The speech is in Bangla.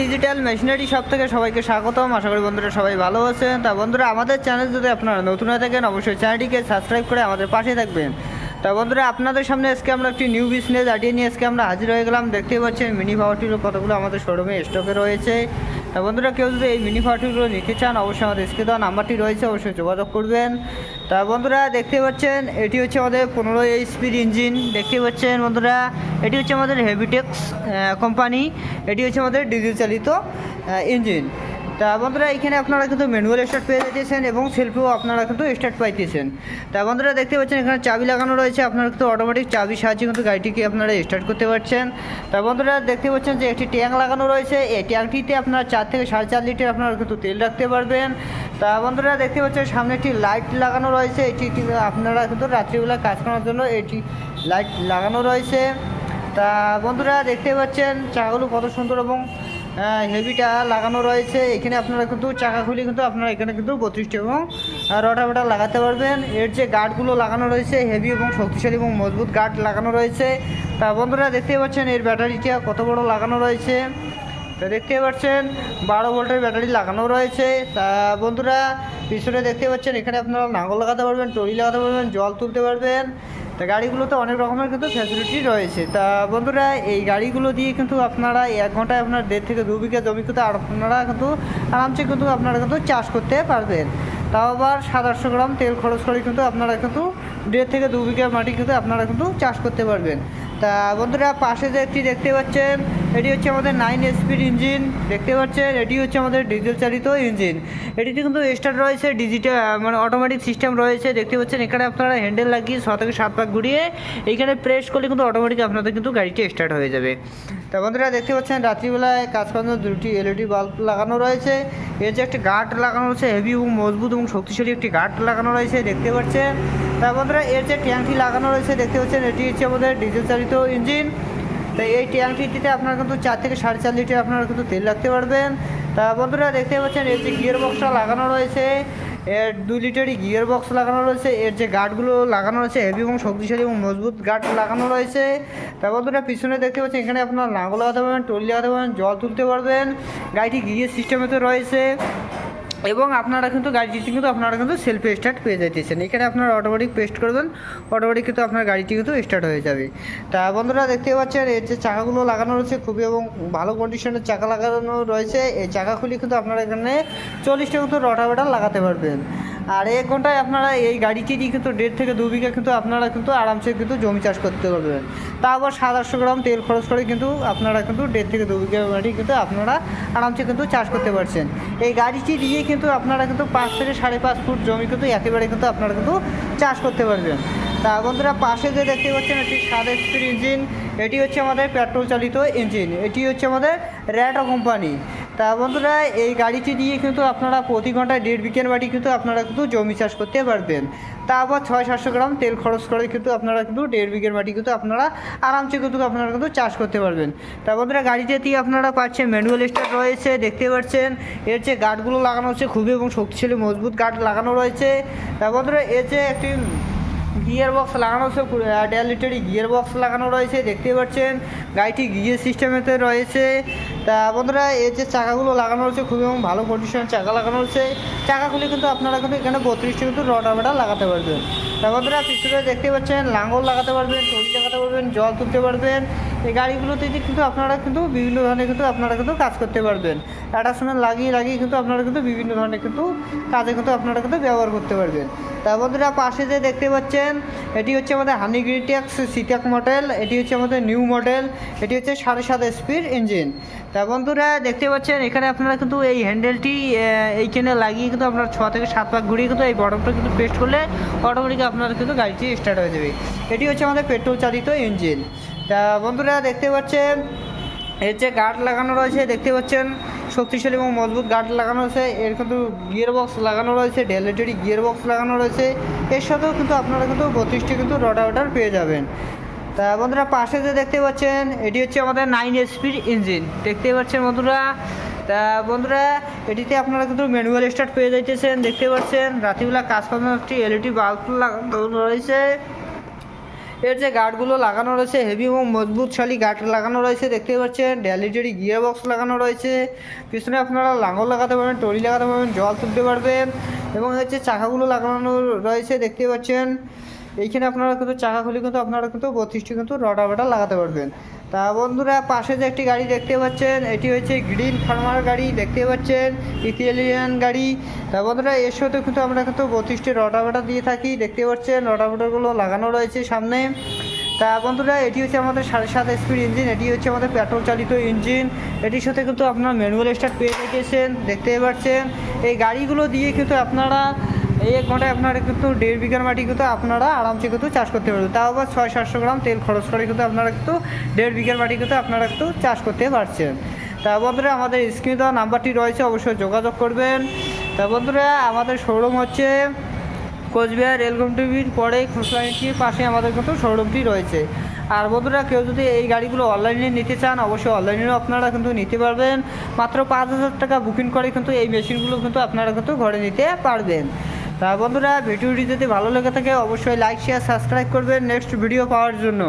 ডিজিটাল মেশিনারি শপ থেকে সবাইকে স্বাগতম। আশা করি বন্ধুরা সবাই ভালো আছেন। তা বন্ধুরা, আমাদের চ্যানেল যদি আপনারা নতুন হয়ে থাকেন, অবশ্যই চ্যানেলটিকে সাবস্ক্রাইব করে আমাদের পাশে থাকবেন। তা বন্ধুরা, আপনাদের সামনে আজকে আমরা একটি নিউ বিজনেস আইডিয়া নিয়ে আজকে আমরা হাজির হয়ে গেলাম। দেখতেই পাচ্ছেন মিনি পাওয়ারটির কতগুলো আমাদের শোরুমে স্টকে রয়েছে। তা বন্ধুরা, কেউ যদি এই মিনি ফার্টিগুলো নিতে চান, অবশ্যই আমাদের স্ক্রিনে দেওয়া নাম্বারটি রয়েছে, অবশ্যই যোগাযোগ করবেন। তা বন্ধুরা, দেখতে পাচ্ছেন, এটি হচ্ছে আমাদের পনেরো স্পিড ইঞ্জিন দেখতে পাচ্ছেন বন্ধুরা, এটি হচ্ছে আমাদের হেভিটেক্স কোম্পানি এটি হচ্ছে আমাদের ডিজেল চালিত ইঞ্জিন তা বন্ধুরা, এখানে আপনারা কিন্তু ম্যানুয়াল স্টার্ট পেয়ে যাচ্ছেন এবং সেলফেও আপনারা কিন্তু স্টার্ট পাইতেছেন। তা বন্ধুরা, দেখতে পাচ্ছেন এখানে চাবি লাগানো রয়েছে, আপনারা কিন্তু অটোমেটিক চাবি সাহায্যে কিন্তু গাড়িটিকে আপনারা স্টার্ট করতে পারছেন। তা বন্ধুরা, দেখতে পাচ্ছেন যে একটি ট্যাঙ্ক লাগানো রয়েছে, এই ট্যাঙ্কটিতে আপনারা চার থেকে সাড়ে চার লিটার আপনারা কিন্তু তেল রাখতে পারবেন। তা বন্ধুরা, দেখতে পাচ্ছেন সামনে একটি লাইট লাগানো রয়েছে, এটি আপনারা কিন্তু রাত্রিবেলা কাজ করার জন্য এটি লাইট লাগানো রয়েছে। তা বন্ধুরা, দেখতে পাচ্ছেন চাগুলো কত সুন্দর এবং হেভিটা লাগানো রয়েছে। এখানে আপনারা কিন্তু চাকা খুলে কিন্তু আপনারা এখানে কিন্তু বত্রিশটি এবং রটাভেটা লাগাতে পারবেন। এর যে গার্ডগুলো লাগানো রয়েছে, হেভি এবং শক্তিশালী এবং মজবুত গার্ড লাগানো রয়েছে। তা বন্ধুরা দেখতে পাচ্ছেন এর ব্যাটারিটা কত বড় লাগানো রয়েছে। তো দেখতে পাচ্ছেন, বারো ভোল্টের ব্যাটারি লাগানো রয়েছে। তা বন্ধুরা, পিছনে দেখতে পাচ্ছেন, এখানে আপনারা নাঙ্গল লাগাতে পারবেন টরি লাগাতে পারবেন, জল তুলতে পারবেন। তা গাড়িগুলোতে অনেক রকমের কিন্তু ফ্যাসিলিটি রয়েছে। তা বন্ধুরা, এই গাড়িগুলো দিয়ে কিন্তু আপনারা এক ঘন্টায় আপনার দেড় থেকে দু বিঘা জমি কিন্তু আপনারা কিন্তু আরামসে কিন্তু আপনারা কিন্তু চাষ করতে পারবেন। তাও আবার সাত আটশো গ্রাম তেল খরচ করে কিন্তু আপনারা কিন্তু দেড় থেকে দু বিঘা মাটি কিন্তু আপনারা কিন্তু চাষ করতে পারবেন। তা বন্ধুরা পাশে যে একটি দেখতে পাচ্ছেন, এটি হচ্ছে আমাদের নাইন এসপির ইঞ্জিন দেখতে পাচ্ছেন? এটি হচ্ছে আমাদের ডিজেল চালিত ইঞ্জিন এটিতে কিন্তু স্টার্ট রয়েছে ডিজিটাল মানে অটোমেটিক সিস্টেম রয়েছে। দেখতে পাচ্ছেন, এখানে আপনারা হ্যান্ডেল লাগিয়ে ছ থেকে সাত পাক ঘুরিয়ে এইখানে প্রেস করলে কিন্তু অটোমেটিক আপনাদের কিন্তু গাড়িটি স্টার্ট হয়ে যাবে। তা বন্ধুরা দেখতে পাচ্ছেন, রাত্রিবেলায় কাজ করানোর দুটি এলইডি বাল্ব লাগানো রয়েছে। এর যে একটি গার্ড লাগানো রয়েছে হেভি এবং মজবুত এবং শক্তিশালী একটি গার্ড লাগানো রয়েছে, দেখতে পাচ্ছেন? তা বন্ধুরা, এর যে ট্যাঙ্কটি লাগানো রয়েছে, দেখতে পাচ্ছেন, এটি হচ্ছে আমাদের ডিজেল চালিত ইঞ্জিন। তো এই ট্যাঙ্কটিতে আপনারা কিন্তু চার থেকে সাড়ে চার লিটার আপনারা কিন্তু তেল রাখতে পারবেন। তা বন্ধুরা, দেখতে পাচ্ছেন, এর যে গিয়ার বক্সটা লাগানো রয়েছে, এর দুই লিটারই গিয়ার বক্স লাগানো রয়েছে, এর যে গার্ডগুলো লাগানো রয়েছে হেভি এবং শক্তিশালী এবং মজবুত গার্ড লাগানো রয়েছে। তা বন্ধুরা, পিছনে দেখতে পাচ্ছেন, এখানে আপনার লাঙ্গল লাগাতে পারবেন টলি লাগাতে পারবেন, জল তুলতে পারবেন, গাড়িটি গিয়ার সিস্টেমে তো রয়েছে। এবং আপনারা কিন্তু গাড়িটি কিন্তু আপনারা কিন্তু সেলফি স্টার্ট পেয়ে যাইতেছেন। এখানে আপনারা অটোমেটিক পেস্ট করবেন অটোমেটিক কিন্তু আপনার গাড়িটি কিন্তু স্টার্ট হয়ে যাবে। তা বন্ধুরা দেখতে পাচ্ছেন এর যে চাকাগুলো লাগানো রয়েছে খুবই এবং ভালো কন্ডিশনের চাকা লাগানো রয়েছে। এই চাকাগুলি কিন্তু আপনারা এখানে চল্লিশটা কিন্তু রটাবেটার লাগাতে পারবেন। আর এক ঘন্টায় আপনারা এই গাড়িটি দিয়ে কিন্তু দেড় থেকে দু বিঘা কিন্তু আপনারা কিন্তু আরামসে কিন্তু জমি চাষ করতে পারবেন। তা আবার সাত আটশো গ্রাম তেল খরচ করে কিন্তু আপনারা কিন্তু দেড় থেকে দু বিঘা মাটি কিন্তু আপনারা আরামসে কিন্তু চাষ করতে পারছেন। এই গাড়িটি দিয়ে কিন্তু আপনারা কিন্তু পাঁচ থেকে সাড়ে পাঁচ ফুট জমি কিন্তু একেবারে কিন্তু আপনারা কিন্তু চাষ করতে পারবেন। তা বন্ধুরা, পাশে যে দেখতে পাচ্ছেন এটি এসপির ইঞ্জিন, এটি হচ্ছে আমাদের পেট্রোল চালিত ইঞ্জিন, এটি হচ্ছে আমাদের র্যাটো কোম্পানি। তা বন্ধুরা, এই গাড়িটি দিয়ে কিন্তু আপনারা প্রতি ঘন্টায় দেড় বিকেল বাটি কিন্তু আপনারা কিন্তু জমি চাষ করতে পারবেন। তা আবার ছয় সাতশো গ্রাম তেল খরচ করে কিন্তু আপনারা কিন্তু দেড় বিঘের মাটি কিন্তু আপনারা আরামসে কিন্তু আপনারা কিন্তু চাষ করতে পারবেন। তা বন্ধুরা, গাড়িতে আপনারা পাচ্ছেন ম্যানুয়াল স্টার্ট রয়েছে, দেখতে পাচ্ছেন। এর যে গার্ডগুলো লাগানো হচ্ছে খুবই এবং শক্তিশালী, মজবুত গার্ড লাগানো রয়েছে। তা বন্ধুরা, এর যে একটি গিয়ার বক্স লাগানো হচ্ছে ডেল লিটারই গিয়ার বক্স লাগানো রয়েছে, দেখতে পাচ্ছেন। গাড়িটি গিয়ার সিস্টেমেতে রয়েছে। তা বন্ধুরা এর যে চাকাগুলো লাগানো রয়েছে, খুবই ভালো কন্ডিশনের চাকা লাগানো রয়েছে। চাকাগুলি কিন্তু আপনারা কিন্তু এখানে বত্রিশটি কিন্তু রটাবেটা লাগাতে পারবেন। তা বন্ধুরা, পিছনে দেখতে পাচ্ছেন, লাঙ্গল লাগাতে পারবেন টলি লাগাতে পারবেন, জল তুলতে পারবেন। এই গাড়িগুলোতে কিন্তু আপনারা কিন্তু বিভিন্ন ধরনের কিন্তু আপনারা কিন্তু কাজ করতে পারবেন। অ্যাটাচমেন্ট লাগিয়ে লাগিয়ে কিন্তু আপনারা কিন্তু বিভিন্ন ধরনের কিন্তু কাজে কিন্তু আপনারা কিন্তু ব্যবহার করতে পারবেন। তার বন্ধুরা, পাশে যে দেখতে পাচ্ছেন, এটি হচ্ছে আমাদের হানি গ্রিটেক্স সিটাক মডেল, এটি হচ্ছে আমাদের নিউ মডেল, এটি হচ্ছে সাড়ে সাত স্পিড ইঞ্জিন। তা বন্ধুরা, দেখতে পাচ্ছেন, এখানে আপনারা কিন্তু এই হ্যান্ডেলটি এইখানে লাগিয়ে কিন্তু আপনার ছ থেকে সাত পাক ঘুরিয়ে কিন্তু এই বটমটা কিন্তু পেস্ট করলে অটোমেটিক আপনার কিন্তু গাড়িটি স্টার্ট হয়ে যাবে। এটি হচ্ছে আমাদের পেট্রোল চালিত ইঞ্জিন। তা বন্ধুরা দেখতে পাচ্ছেন, এর যে গার্ড লাগানো রয়েছে, দেখতে পাচ্ছেন, শক্তিশালী এবং মজবুত গার্ড লাগানো রয়েছে, এর কিন্তু গিয়ার বক্স লাগানো রয়েছে ডেলিটারি গিয়ার বক্স লাগানো রয়েছে, এর সাথেও কিন্তু আপনারা কিন্তু বত্রিশটি কিন্তু রটাওটার পেয়ে যাবেন। তা বন্ধুরা পাশে যে দেখতে পাচ্ছেন, এটি হচ্ছে আমাদের নাইন এসপির ইঞ্জিন দেখতে পাচ্ছেন বন্ধুরা? তা বন্ধুরা, এটিতে আপনারা কিন্তু ম্যানুয়াল স্টার্ট পেয়ে যাইতেছেন, দেখতে পাচ্ছেন, রাত্রিবেলা কাজ করানোর একটি এলইডি বাল্ব লাগানো রয়েছে। এর যে গার্ডগুলো লাগানো রয়েছে হেভি এবং মজবুতশালী গার্ড লাগানো রয়েছে দেখতে পাচ্ছেন। ড্যালিটারি গিয়ার বক্স লাগানো রয়েছে। পিছনে আপনারা লাঙল লাগাতে পারবেন টরি লাগাতে পারবেন, জল তুলতে পারবেন এবং হচ্ছে চাকাগুলো লাগানো রয়েছে দেখতে পাচ্ছেন। এইখানে আপনারা কিন্তু চাকা খুলে কিন্তু আপনারা কিন্তু বত্রিশটি কিন্তু রডা রডাবেটা লাগাতে পারবেন। তা বন্ধুরা, পাশে যে একটি গাড়ি দেখতে পাচ্ছেন, এটি হচ্ছে গ্রিন ফার্মার গাড়ি দেখতে পাচ্ছেন ইতালিয়ান গাড়ি। তা বন্ধুরা, এর সাথে কিন্তু আমরা কিন্তু বত্রিশটি রডাবেটা দিয়ে থাকি, দেখতে পাচ্ছেন রডাবেটারগুলো লাগানো রয়েছে সামনে। তা বন্ধুরা, এটি হচ্ছে আমাদের সাড়ে সাত স্পিড ইঞ্জিন, এটি হচ্ছে আমাদের পেট্রোল চালিত ইঞ্জিন। এটির সাথে কিন্তু আপনার ম্যানুয়াল স্টার্ট পেয়ে রেখেছেন দেখতে পাচ্ছেন। এই গাড়িগুলো দিয়ে কিন্তু আপনারা এই এক ঘন্টায় আপনারা কিন্তু দেড় বিঘার মাটি কিন্তু আপনারা আরামসে কিন্তু চাষ করতে পারবেন। তাও আবার ছয় সাতশো গ্রাম তেল খরচ করে কিন্তু আপনারা কিন্তু দেড় বিঘার মাটি কিন্তু আপনারা কিন্তু চাষ করতে পারছেন। তা বন্ধুরা, আমাদের স্ক্রিনে দেওয়া নাম্বারটি রয়েছে, অবশ্যই যোগাযোগ করবেন। তা বন্ধুরা, আমাদের শোরুম হচ্ছে কোচবিহার রেলকম টিভির পরে খোসলাইটির পাশে আমাদের কিন্তু শোরুমটি রয়েছে। আর বন্ধুরা, কেউ যদি এই গাড়িগুলো অনলাইনে নিতে চান, অবশ্যই অনলাইনেও আপনারা কিন্তু নিতে পারবেন। মাত্র পাঁচ হাজার টাকা বুকিং করে কিন্তু এই মেশিনগুলো কিন্তু আপনারা কিন্তু ঘরে নিতে পারবেন। তা বন্ধুরা, ভিডিওটি যদি ভালো লেগে থাকে, অবশ্যই লাইক শেয়ার সাবস্ক্রাইব করবেন নেক্সট ভিডিও পাওয়ার জন্য।